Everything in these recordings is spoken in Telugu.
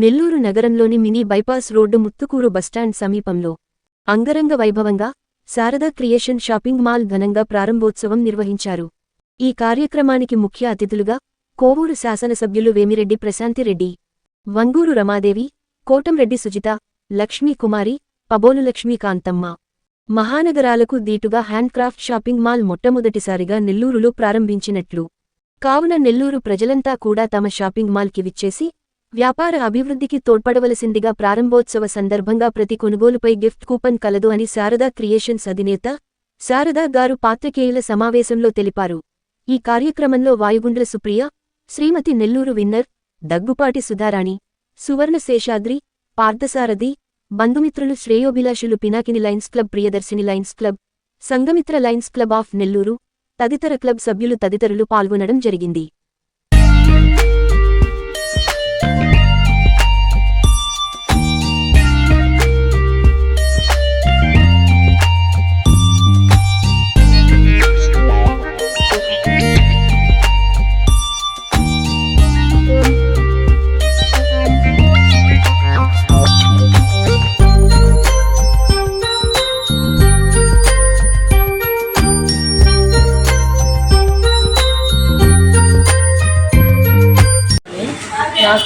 నెల్లూరు నగరంలోని mini bypass road Muthukur bus stand సమీపంలో. అంగరంగ వైభవంగా శారదా క్రియేషన్ షాపింగ్ మాల్ ఘనంగా ప్రారంభోత్సవం నిర్వహించారు. ఈ కార్యక్రమానికి ముఖ్య అతిథులుగా కోవూరు శాసనసభ్యులు వేమిరెడ్డి ప్రశాంతిరెడ్డి వంగూరు రమాదేవి కోటంరెడ్డి సుజిత లక్ష్మీ కుమారి పబోలు లక్ష్మీకాంతమ్మ మహానగరాలకు దీటుగా హ్యాండ్క్రాఫ్ట్ షాపింగ్ మాల్ మొట్టమొదటిసారిగా నెల్లూరులో ప్రారంభించినట్లు. కావున నెల్లూరు ప్రజలంతా కూడా తమ షాపింగ్ మాల్కి విచ్చేసి వ్యాపార అభివృద్ధికి తోడ్పడవలసిందిగా ప్రారంభోత్సవ సందర్భంగా ప్రతి కొనుగోలుపై గిఫ్ట్ కూపన్ కలదు అని శారదా క్రియేషన్స్ అధినేత శారదా గారు పాత్రికేయుల సమావేశంలో తెలిపారు. ఈ కార్యక్రమంలో వాయుగుండ్ల సుప్రియ శ్రీమతి నెల్లూరు విన్నర్ దగ్గుపాటి సుధారాణి సువర్ణ శేషాద్రి పార్థసారథి బంధుమిత్రులు శ్రేయోభిలాషులు Pinakini Lions Club Priyadarshini Lions Club Sangamitra Lions Club of Nellore తదితర క్లబ్ సభ్యులు తదితరులు పాల్గొనడం జరిగింది.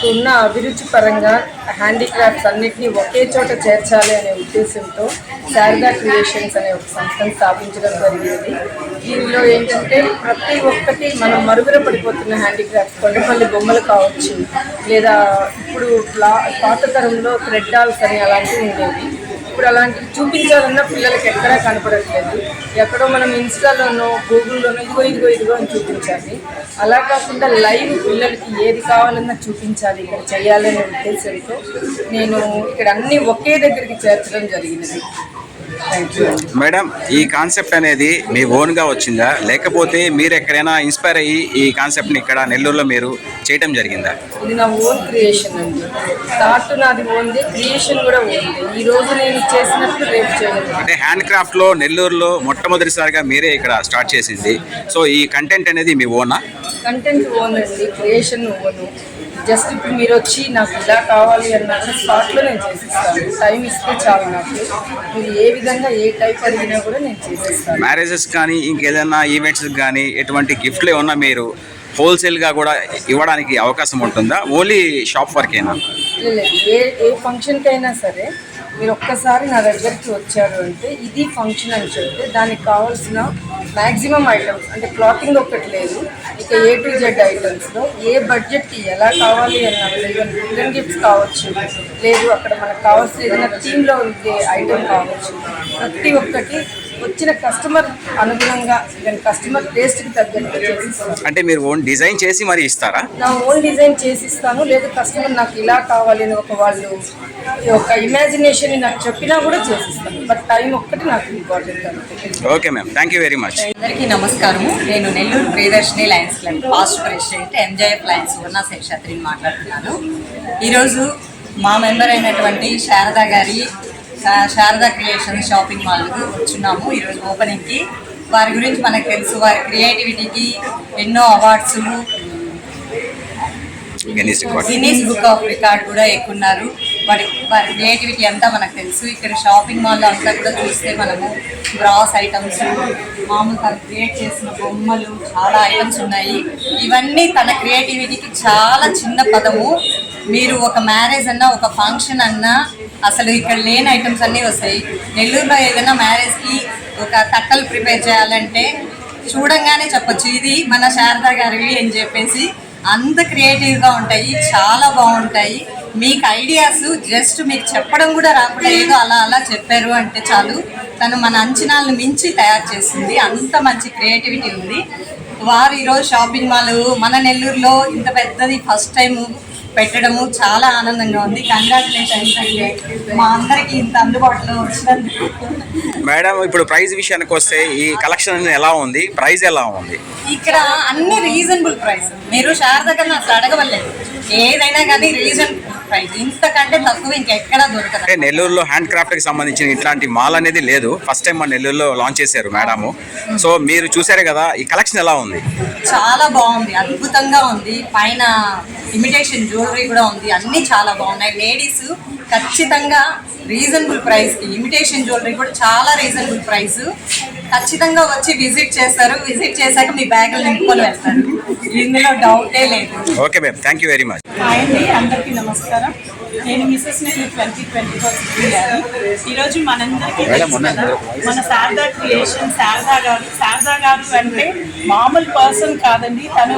నాకున్న అభిరుచి పరంగా హ్యాండీక్రాఫ్ట్స్ అన్నిటినీ ఒకే చోట చేర్చాలి అనే ఉద్దేశంతో శారదా క్రియేషన్స్ అనే ఒక సంస్థను స్థాపించడం జరిగింది. దీనిలో ఏంటంటే ప్రతి ఒక్కటి మనం మరుగున పడిపోతున్న హ్యాండీక్రాఫ్ట్స్ కొండపల్లి బొమ్మలు కావచ్చు లేదా ఇప్పుడు పాత తరంలో థ్రెడ్ డాల్స్ అని అలాంటివి ఉండేవి. ఇప్పుడు అలాంటివి చూపించాలన్నా పిల్లలకి ఎక్కడా కనపడట్లేదు. ఎక్కడో మనం ఇన్స్టాలోనో గూగుల్లోనో ఇదిగో ఇదిగో ఇదిగో అని చూపించాలి. అలా కాకుండా లైవ్ పిల్లలకి ఏది కావాలన్నా చూపించాలి ఇక్కడ చేయాలనే ఉద్దేశంతో నేను ఇక్కడ అన్ని ఒకే దగ్గరికి చేర్చడం జరిగినది మేడం ఈ కాన్సెప్ట్ అనేది మీ ఓన్గా వచ్చిందా? లేకపోతే మీరు ఎక్కడైనా ఇన్స్పైర్ అయ్యి ఈ కాన్సెప్ట్ని ఇక్కడ నెల్లూరులో మీరు చేయటం జరిగిందా? ఇది నా ఓన్ క్రియేషన్ అండి. థాట్ నాది ఓన్ది క్రియేషన్ కూడా ఓన్ది. ఈ రోజు నేను చేసినట్టు రేపు చేయలేదు అంటే హ్యాండ్ క్రాఫ్ట్లో నెల్లూరులో మొట్టమొదటిసారిగా మీరే ఇక్కడ స్టార్ట్ చేసింది. సో ఈ కంటెంట్ అనేది మీ ఓనా? కంటెంట్ ఓన్ అండి క్రియేషన్ ఓను. జస్ట్ ఇప్పుడు మీరు వచ్చి నాకు ఇలా కావాలి అన్నట్టు స్పాట్లో నేను చేసిస్తాను. టైం ఇస్తే చాలు నాకు. మీరు ఏ విధంగా ఏ టైప్ అడిగినా కూడా నేను చేసేస్తాను. మ్యారేజెస్ కానీ ఇంకేదైనా ఈవెంట్స్కి కానీ ఎటువంటి గిఫ్ట్లు ఏమన్నా మీరు హోల్సేల్గా కూడా ఇవ్వడానికి అవకాశం ఉంటుందా? ఓన్లీ షాప్ వరకేనా లేదు ఏ ఏ ఫంక్షన్కి అయినా సరే మీరు ఒక్కసారి నా దగ్గరికి వచ్చారు అంటే ఇది ఫంక్షన్ అని చెప్తే దానికి కావాల్సిన మ్యాక్సిమం ఐటమ్స్ అంటే క్లాతింగ్ ఒక్కటి లేదు. ఇక ఏ టు జెడ్ ఐటమ్స్లో ఏ బడ్జెట్కి ఎలా కావాలి అన్నది ఈవెన్ రిటర్న్ గిఫ్ట్స్ కావచ్చు. లేదు అక్కడ మనకు కావాల్సిన ఏదైనా థీమ్లో ఉండే ఐటమ్ కావచ్చు. ప్రతి ఒక్కటి వచ్చిన కస్టమర్ అనుగుణంగా ఈవెన్ కస్టమర్ టేస్ట్కి తగ్గట్టు అంటే మీరు ఓన్ డిజైన్ చేసి మరి ఇస్తారా? నా ఓన్ డిజైన్ చేసిస్తాను లేదా కస్టమర్ నాకు ఇలా కావాలి అని ఒక వాళ్ళు ఒక ఇమాజినేషన్ నాకు చెప్పినా కూడా చేసిస్తాను. బట్ టైం ఒక్కటి నాకు important okay ma'am thank you very much అందరికీ నమస్కారము. నేను Nellore Priyadarshini Lions Club past president M J F Lions ఉన్న శేషాద్రిని మాట్లాడుతున్నాను. ఈరోజు మా మెంబర్ అయినటువంటి శారదా గారి శారదా క్రియేషన్ షాపింగ్ మాల్కు వచ్చున్నాము ఈరోజు ఓపెనింగ్కి. వారి గురించి మనకు తెలుసు వారి క్రియేటివిటీకి ఎన్నో awards Guinness book of record కూడా ఎక్కున్నారు. వారి వారి క్రియేటివిటీ అంతా మనకు తెలుసు. ఇక్కడ షాపింగ్ మాల్లో అంతా కూడా చూస్తే మనము బ్రాస్ ఐటమ్స్ మామూలు తను క్రియేట్ చేసిన బొమ్మలు చాలా ఐటమ్స్ ఉన్నాయి. ఇవన్నీ తన క్రియేటివిటీకి చాలా చిన్న పదము. మీరు ఒక మ్యారేజ్ అన్నా ఒక ఫంక్షన్ అన్నా అసలు ఇక్కడ లేని ఐటమ్స్ అన్నీ వస్తాయి. నెల్లూరులో ఏదైనా మ్యారేజ్కి ఒక తట్టలు ప్రిపేర్ చేయాలంటే చూడంగానే చెప్పొచ్చు. ఇది మన శారదా గారివి అని చెప్పేసి అంత క్రియేటివ్గా ఉంటాయి చాలా బాగుంటాయి. మీకు ఐడియాస్ జస్ట్ మీకు చెప్పడం కూడా రాకుండా ఏదో అలా అలా చెప్పారు అంటే చాలు. తను మన అంచనాలను మించి తయారు చేసింది. అంత మంచి క్రియేటివిటీ ఉంది. వారు ఈరోజు షాపింగ్ మాల్ మన నెల్లూరులో ఇంత పెద్దది ఫస్ట్ టైము పెట్టడము చాలా ఆనందంగా ఉంది. కంగ్రాచులేషన్స్ అండి. మా అందరికీ ఇంత అందుబాటులో వచ్చినందుకు. మేడం ఇప్పుడు ప్రైస్ విషయానికి వస్తే ఈ కలెక్షన్ ఎలా ఉంది? ప్రైస్ ఎలా ఉంది? ఇక్కడ అన్ని రీజనబుల్ ప్రైస్. మీరు శారద కన్నా అసలు అడగవలేదు. ఏదైనా కానీ రీజన్ ప్రైస్ ఇంతకంటే తక్కువ ఇంకెక్కడా దొరకదు. అంటే నెల్లూరులో హ్యాండ్ క్రాఫ్ట్కి సంబంధించిన ఇట్లాంటి మాల్ అనేది లేదు. ఫస్ట్ టైం మన నెల్లూరులో లాంచ్ చేశారు మేడము. సో మీరు చూసారే కదా ఈ కలెక్షన్ ఎలా ఉంది? చాలా బాగుంది. అద్భుతంగా ఉంది. పైన ఇమిటేషన్ జ్యువెలరీ కూడా ఉంది. అన్నీ చాలా బాగున్నాయి. లేడీస్ ఖచ్చితంగా రీజనబుల్ ప్రైస్కి. ఇమిటేషన్ జ్యువెలరీ కూడా చాలా రీజనబుల్ ప్రైస్ ఖచ్చితంగా వచ్చి విజిట్ చేస్తారు. విజిట్ చేశాక మీ బ్యాగులు నింపుకొని వెళ్తారు ఇందులో డౌటే లేదు. Okay ma'am thank you very much hi అండి అందరికీ నమస్కారం. నేను మిసెస్ నేను ట్వంటీ ట్వంటీ ఫోర్ ఈరోజు మనందరికీ మన శారదా క్రియేషన్ శారదా గారు శారదా గారు అంటే మామూలు పర్సన్ కాదండి. తను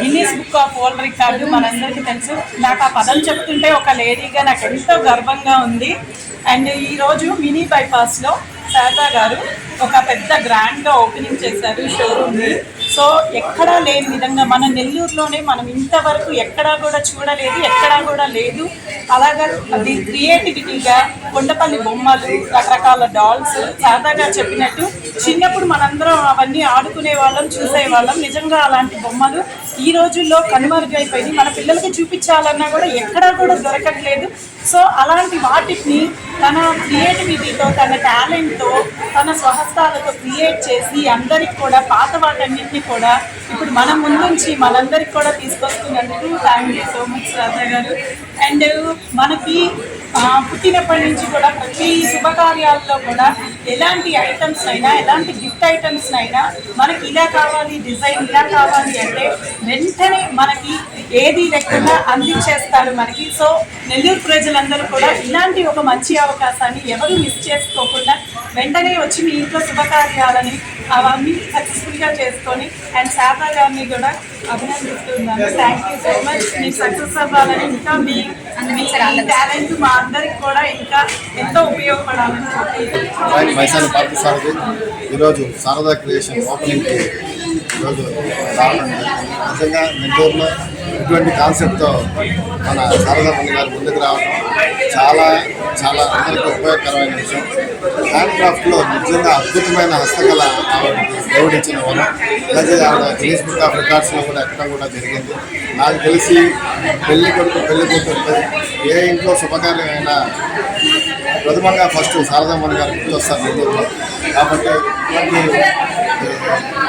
Guinness book of world record మనందరికీ తెలుసు. నాకు ఆ పదం చెప్తుంటే ఒక లేడీగా నాకు ఎంతో గర్వంగా ఉంది. అండ్ ఈరోజు మినీ బైపాస్లో శారదా గారు ఒక పెద్ద గ్రాండ్గా ఓపెనింగ్ చేశారు షోరూమ్ని. సో ఎక్కడా లేని విధంగా మన నెల్లూరులోనే మనం ఇంతవరకు ఎక్కడా కూడా చూడలేదు ఎక్కడా కూడా లేదు. అలాగా అది క్రియేటివిటీగా కొండపల్లి బొమ్మలు రకరకాల డాల్స్ సాదాగా చెప్పినట్టు చిన్నప్పుడు మనందరం అవన్నీ ఆడుకునే వాళ్ళం చూసే వాళ్ళం నిజంగా అలాంటి బొమ్మలు ఈ రోజుల్లో కనుమరుగైపోయింది మన పిల్లలకి చూపించాలన్నా కూడా ఎక్కడా కూడా దొరకట్లేదు. సో అలాంటి వాటిని తన క్రియేటివిటీతో తన టాలెంట్తో తన స్వహస్తాలతో క్రియేట్ చేసి అందరికి కూడా పాత వాటన్నింటినీ కూడా ఇప్పుడు మన ముందుంచి మనందరికి కూడా తీసుకొస్తున్నందుకు thank you so much Radha గారు. అండ్ మనకి పుట్టినప్పటి నుంచి కూడా ప్రతి శుభకార్యాల్లో కూడా ఎలాంటి ఐటమ్స్ అయినా ఎలాంటి గిఫ్ట్ ఐటమ్స్ అయినా మనకి ఇలా కావాలి డిజైన్ ఇలా కావాలి అంటే వెంటనే మనకి ఏది లేకుండా అందించేస్తారు మనకి. సో నెల్లూరు ప్రజలందరూ కూడా ఇలాంటి ఒక మంచి అవకాశాన్ని ఎవరు మిస్ చేసుకోకుండా వెంటనే వచ్చి మీ ఇంట్లో శుభకార్యాలని అవన్నీ సక్సెస్ఫుల్గా చేసుకొని అండ్ శారదా గారిని కూడా అభినందిస్తున్నాను. థ్యాంక్ యూ సో మచ్ మీకు సక్సెస్ అవ్వాలని ఇంకా మీ మీ టాలెంట్ మా అందరికి కూడా ఇంకా ఎంతో ఉపయోగపడాలని ఈరోజు శారదా క్రియేషన్ ఓపెనింగ్కి ఈరోజు రావడం నిజంగా నెల్లూరులో ఇటువంటి కాన్సెప్ట్తో మన శారదా పండి గారు ముందుకు రావడం చాలా చాలా అందరికీ ఉపయోగకరమైన విషయం. హ్యాండ్ క్రాఫ్ట్లో నిజంగా అద్భుతమైన హస్తకళ గౌరవించిన దేవుడిచ్చిన వరం. అలాగే ఆవిడ గిన్నీస్ బుక్ ఆఫ్ రికార్డ్స్లో కూడా ఎక్కడ కూడా జరిగింది. నాకు తెలిసి పెళ్ళి కొడుకు పెళ్ళి కూతురు ఏ ఇంట్లో శుభకార్యమైనా ప్రథమంగా ఫస్ట్ శారదామణి గారు గుర్తొస్తారు నెల్లూరులో. కాబట్టి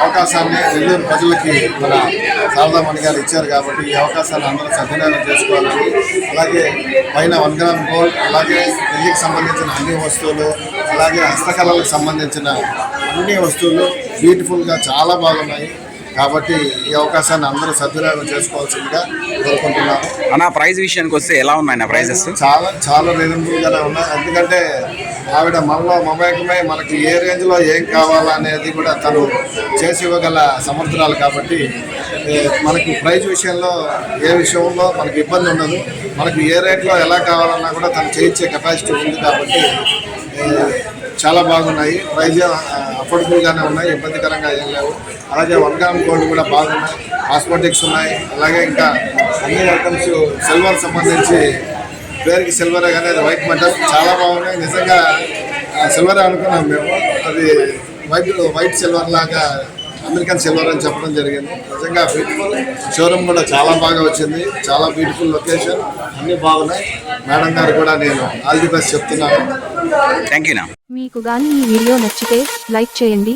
అవకాశాన్ని నెల్లూరు ప్రజలకి మన శారదామణి గారు ఇచ్చారు కాబట్టి ఈ అవకాశాన్ని అందరూ సద్వినియోగం చేసుకోవాలని అలాగే పైన వన్ గ్రామ్ గోల్డ్ అలాగే పెళ్ళికి సంబంధించిన అన్ని వస్తువులు అలాగే హస్తకళలకు సంబంధించిన అన్ని వస్తువులు బ్యూటిఫుల్గా చాలా బాగున్నాయి. కాబట్టి ఈ అవకాశాన్ని అందరూ సద్వినియోగం చేసుకోవాల్సిందిగా కోరుకుంటున్నాను. అన్న ప్రైస్ విషయానికి వస్తే ఎలా ఉన్నాయి ప్రైజెస్? చాలా చాలా రీజనబుల్గానే ఉన్నాయి. ఎందుకంటే ఆవిడ మనలో మమేకమై మనకి ఏ రేంజ్లో ఏం కావాలా అనేది కూడా తను చేసి ఇవ్వగల సమర్థురాలు కాబట్టి మనకి ప్రైజ్ విషయంలో ఏ విషయంలో మనకి ఇబ్బంది ఉండదు. మనకి ఏ రేట్లో ఎలా కావాలన్నా కూడా తను చేయించే కెపాసిటీ ఉంది కాబట్టి చాలా బాగున్నాయి. ప్రైజ్ అఫోర్డబుల్గానే ఉన్నాయి. ఇబ్బందికరంగా ఏం లేవు. అలాగే వన్ గ్రామ్ గోల్డ్ కూడా బాగున్నాయి కాస్మెటిక్స్ ఉన్నాయి. అలాగే ఇంకా అన్ని ఐటమ్స్ సిల్వర్ సంబంధించి పేరుకి సిల్వర్ కానీ అది వైట్ మెటల్ చాలా బాగున్నాయి. నిజంగా సిల్వర్ అనుకున్నాం మేము. అది వైట్ వైట్ సిల్వర్ లాగా అమెరికన్ సిల్వర్ అని చెప్పడం జరిగింది. నిజంగా బ్యూటిఫుల్ షోరూమ్ కూడా చాలా బాగా వచ్చింది. చాలా బ్యూటిఫుల్ లొకేషన్ అన్నీ బాగున్నాయి. మేడం గారు కూడా నేను ఆల్ ది బెస్ట్ చెప్తున్నాను. థ్యాంక్ యూ నా మీకు గాని ఈ వీడియో నచ్చితే లైక్ చేయండి.